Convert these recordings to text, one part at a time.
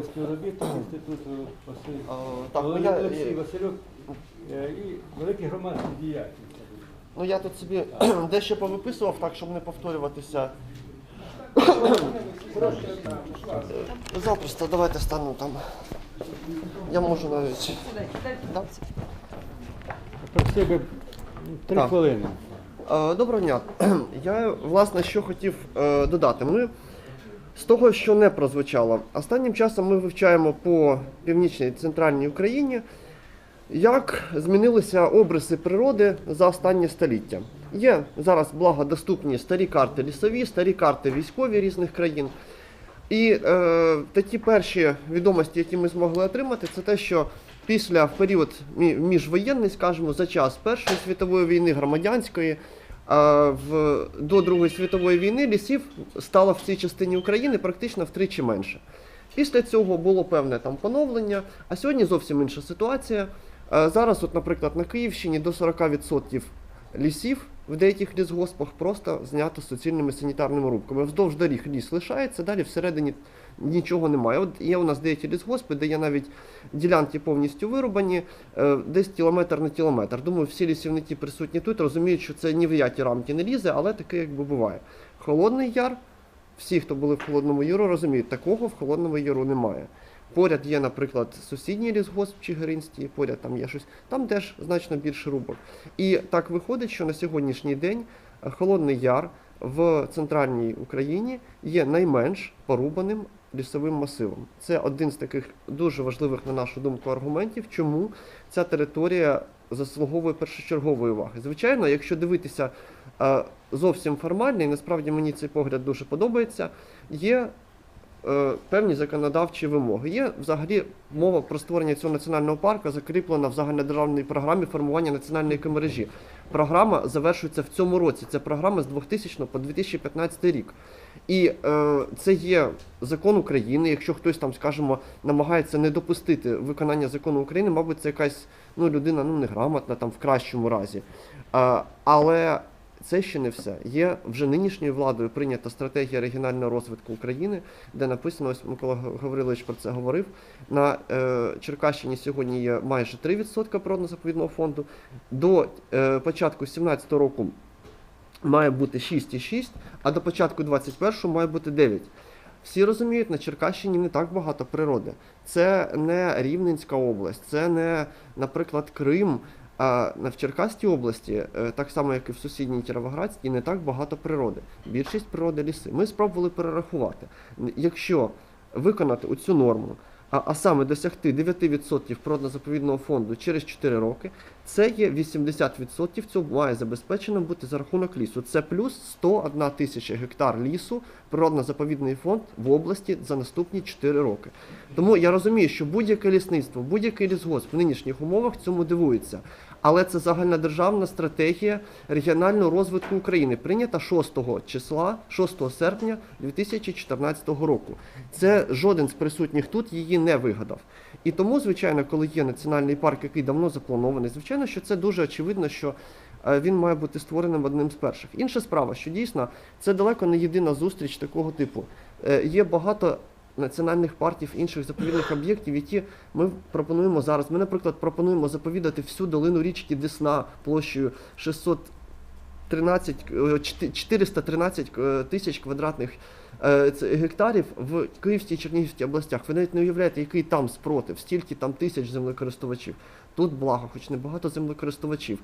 співробітник інституту Так, ну я, Олексій Васильов е, і великий громадський діяч. ну я тут собі дещо повиписував, так, щоб не повторюватися. Запросто, давайте станемо там. Я можу навіть. Да? Просив три Так. хвилини. Е, Доброго дня. Я власне що хотів е, додати. Ми з того, що не прозвучало, останнім часом ми вивчаємо по північній центральній Україні, як змінилися обриси природи за останнє століття. Є зараз благодоступні старі карти лісові, старі карти військові різних країн. І е, такі перші відомості, які ми змогли отримати, це те, що після період міжвоєнний, скажімо, за час Першої світової війни, громадянської, в, до Другої світової війни лісів стало в цій частині України практично втричі менше. Після цього було певне там поновлення, а сьогодні зовсім інша ситуація. Зараз, от, наприклад, на Київщині до 40% лісів в деяких лісгоспах просто знято суцільними санітарними рубками. Вздовж доріг ліс лишається, далі всередині нічого немає. От є у нас деякі лісгоспи, де є навіть ділянки повністю вирубані, е, десь кілометр на кілометр. Думаю, всі лісівники присутні тут розуміють, що це ні в які рамки не лізе, але таке якби буває. Холодний яр, всі, хто були в Холодному Яру, розуміють, такого в Холодному Яру немає. Поряд є, наприклад, сусідній лісгосп Чигиринський, поряд там є щось, там теж значно більше рубок. І так виходить, що на сьогоднішній день Холодний Яр в центральній Україні є найменш порубаним лісовим масивом. Це один з таких дуже важливих, на нашу думку, аргументів, чому ця територія заслуговує першочергової уваги. Звичайно, якщо дивитися е, зовсім формально, і насправді мені цей погляд дуже подобається, є певні законодавчі вимоги. Є взагалі мова про створення цього національного парку закріплена в загальнодержавній програмі формування національної екомережі. Програма завершується в цьому році. Це програма з 2000 по 2015 рік. І е, це є закон України. Якщо хтось там, скажімо, намагається не допустити виконання закону України, мабуть, це якась ну, людина ну, неграмотна там в кращому разі. Е, але це ще не все. Є вже нинішньою владою прийнята стратегія регіонального розвитку України, де написано, ось Микола Гаврилович про це говорив. На е, Черкащині сьогодні є майже 3% природно-заповідного фонду. До е, початку 2017 року має бути 6,6, а до початку 21-го має бути 9. Всі розуміють, на Черкащині не так багато природи. Це не Рівненська область, це не, наприклад, Крим. А в Черкаській області, е, так само як і в сусідній Кіровоградській, не так багато природи. Більшість природи ліси. Ми спробували перерахувати. Якщо виконати оцю норму, а, а саме досягти 9% природно-заповідного фонду через 4 роки, це є 80% цього має забезпечено бути за рахунок лісу. Це плюс 101 тисяча гектар лісу, природно-заповідний фонд в області за наступні 4 роки. Тому я розумію, що будь-яке лісництво, будь-який лісгосп в нинішніх умовах цьому дивується. Але це загальнодержавна стратегія регіонального розвитку України, прийнята 6 числа, 6 серпня 2014 року. Це жоден з присутніх тут її не вигадав. І тому, звичайно, коли є національний парк, який давно запланований, звичайно, що це дуже очевидно, що е, він має бути створеним одним з перших. Інша справа, що дійсно це далеко не єдина зустріч такого типу. Е, Є багато національних парків інших заповідних об'єктів, які ми пропонуємо зараз. Ми, наприклад, пропонуємо заповідати всю долину річки Десна площею 613, е, 413 е, тисяч квадратних гектарів в Київській і Чернігівській областях. Ви навіть не уявляєте, який там спротив, стільки там тисяч землекористувачів. Тут благо, хоч небагато землекористувачів.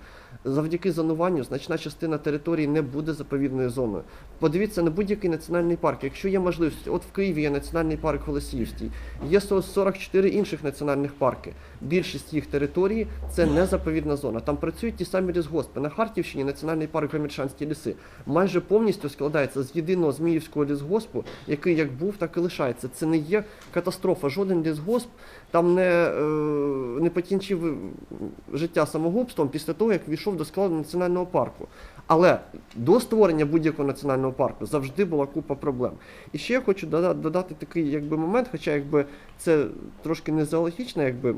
Завдяки зонуванню значна частина території не буде заповідною зоною. Подивіться на будь-який національний парк. Якщо є можливість, от в Києві є національний парк Голосіївський, є 44 інших національних парки. Більшість їх території це не заповідна зона. Там працюють ті самі лісгоспи. На Харківщині національний парк Гомельчанські ліси майже повністю складається з єдиного Зміївського лісгоспу, який як був, так і лишається. Це не є катастрофа. Жоден лісгосп там не, е, не покінчив життя самогубством після того, як війшов до складу національного парку. Але до створення будь-якого національного парку завжди була купа проблем. І ще я хочу дода- додати такий якби, момент, хоча якби це трошки не зоологічна, якби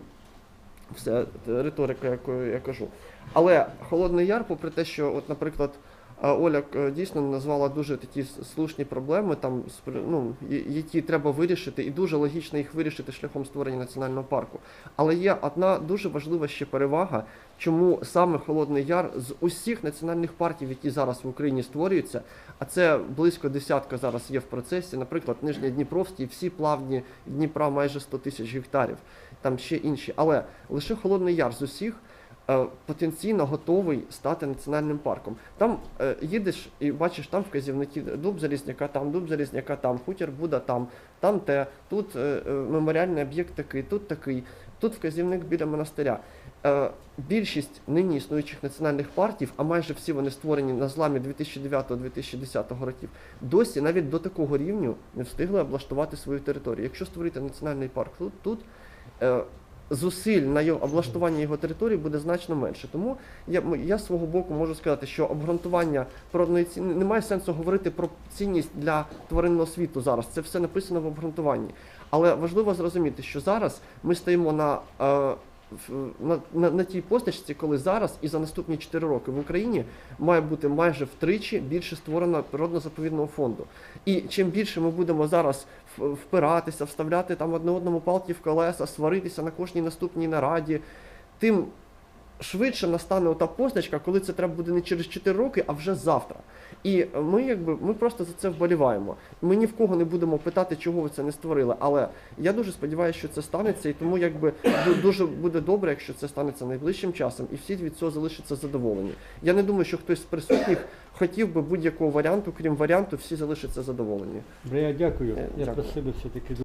вся риторика, яку я кажу. Але Холодний Яр, попри те, що, от, наприклад, Оля е, дійсно назвала дуже такі слушні проблеми, там ну, які треба вирішити, і дуже логічно їх вирішити шляхом створення національного парку. Але є одна дуже важлива ще перевага, чому саме Холодний Яр з усіх національних парків, які зараз в Україні створюються, а це близько десятка зараз є в процесі. Наприклад, Нижньодніпровський, всі плавні Дніпра майже 100 тисяч гектарів, там ще інші. Але лише Холодний Яр з усіх потенційно готовий стати національним парком. Там е, їдеш і бачиш там вказівники дуб залізняка, там дуб залізняка, там хутір Буда, там, там те, тут е, е, меморіальний об'єкт такий, тут такий, тут вказівник біля монастиря. Е, більшість нині існуючих національних партів, а майже всі вони створені на зламі 2009-2010 років, досі навіть до такого рівню не встигли облаштувати свою територію. Якщо створити національний парк тут, тут е, зусиль на його облаштування його території буде значно менше. Тому я, я свого боку можу сказати, що обґрунтування природної ціни немає сенсу говорити про цінність для тваринного світу зараз. Це все написано в обґрунтуванні. Але важливо зрозуміти, що зараз ми стоїмо на. Е, на, на, на тій постачці, коли зараз і за наступні 4 роки в Україні має бути майже втричі більше створено природно-заповідного фонду. І чим більше ми будемо зараз впиратися, вставляти там одне одному палки в колеса, сваритися на кожній наступній нараді, тим швидше настане ота позначка, коли це треба буде не через 4 роки, а вже завтра. І ми якби ми просто за це вболіваємо. Ми ні в кого не будемо питати, чого ви це не створили. Але я дуже сподіваюся, що це станеться, і тому якби дуже буде добре, якщо це станеться найближчим часом, і всі від цього залишаться задоволені. Я не думаю, що хтось з присутніх хотів би будь-якого варіанту, крім варіанту, всі залишаться задоволені. Бля, я дякую. Е, Я дякую. про все-таки